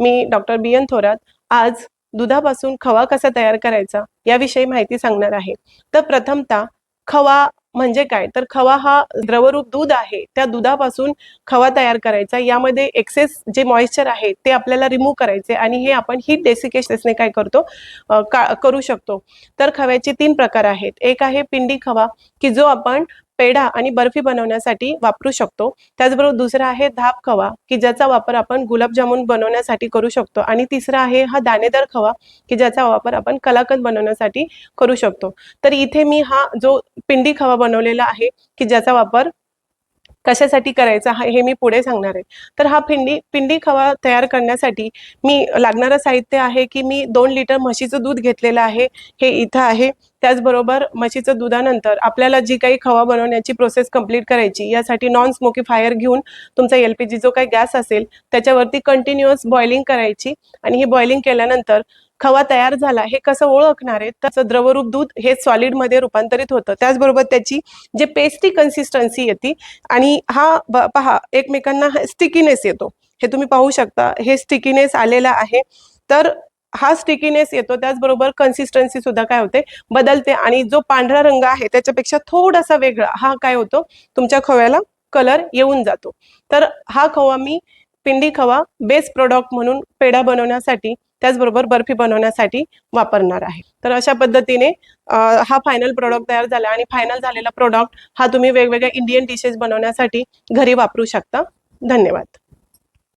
मी doctor B N Thorat आज दुधापासून खवा कसा तयार करायचा याविषयी माहिती सांगणार आहे. तर प्रथमतः खवा म्हणजे काय? तर खवा हा द्रवरूप दूध आहे. त्या दुधापासून खवा तयार करायचा. यामध्ये एक्सेस जे मॉइश्चर आहे ते आपल्याला रिमूव्ह करायचे आणि हे आपण हीट डेसिकेशने काय करतो? का करू शकतो. तर खव्याचे तीन प्रकार आहेत. एक आहे पिंडी खवा की जो आपण पेढा आणि बर्फी बनवण्यासाठी वापरू शकतो. त्याचबरोबर दुसरा आहे धाप खवा की ज्याचा वापर आपण गुलाबजामुन बनवण्यासाठी करू शकतो. आणि तिसरा आहे हा दाणेदार खवा की ज्याचा वापर आपण कलाकंद बनवण्यासाठी करू शकतो. तर इथे मी हा जो पिंडी खवा बनवलेला आहे की ज्याचा वापर कशासाठी करायचा हा हे मी पुढे सांगणार आहे. तर हा पिंडी पिंडी खवा तयार करण्यासाठी मी लागणारं साहित्य आहे की मी दोन लिटर म्हशीचं दूध घेतलेलं आहे हे इथं आहे. त्याचबरोबर म्हशीचं दुधानंतर आपल्याला जी काही खवा बनवण्याची प्रोसेस कंप्लीट करायची यासाठी नॉन स्मोकी फायर घेऊन तुमचा एल पी जी जो काही गॅस असेल त्याच्यावरती कंटिन्युअस बॉइलिंग करायची. आणि ही बॉइलिंग केल्यानंतर खवा तयार झाला हे कसं ओळखणार आहे? त्याचं द्रवरूप दूध हे सॉलिडमध्ये रूपांतरित होतं. त्याचबरोबर त्याची जे पेस्टी कन्सिस्टन्सी येते आणि हा ब- पहा एकमेकांना स्टिकीनेस येतो. हे तुम्ही पाहू शकता. हे स्टिकीनेस आलेला आहे. तर हा स्टिकीनेस येतो. त्याचबरोबर कन्सिस्टन्सी सुद्धा काय होते? बदलते आणि जो पांढरा रंग आहे त्याच्यापेक्षा थोडासा वेगळा हा काय होतो? तुमच्या खव्याला कलर येऊन जातो. तर हा खवा मी पिंडी खवा बेस्ट प्रोडक्ट म्हणून पेढा बनवण्यासाठी त्याचबरोबर बर्फी बनवण्यासाठी वापरणार आहे. तर अशा पद्धतीने हा फायनल प्रोडक्ट तयार झाला आणि फायनल झालेला प्रोडक्ट हा तुम्ही वेगवेगळ्या इंडियन डिशेस बनवण्यासाठी घरी वापरू शकता. धन्यवाद.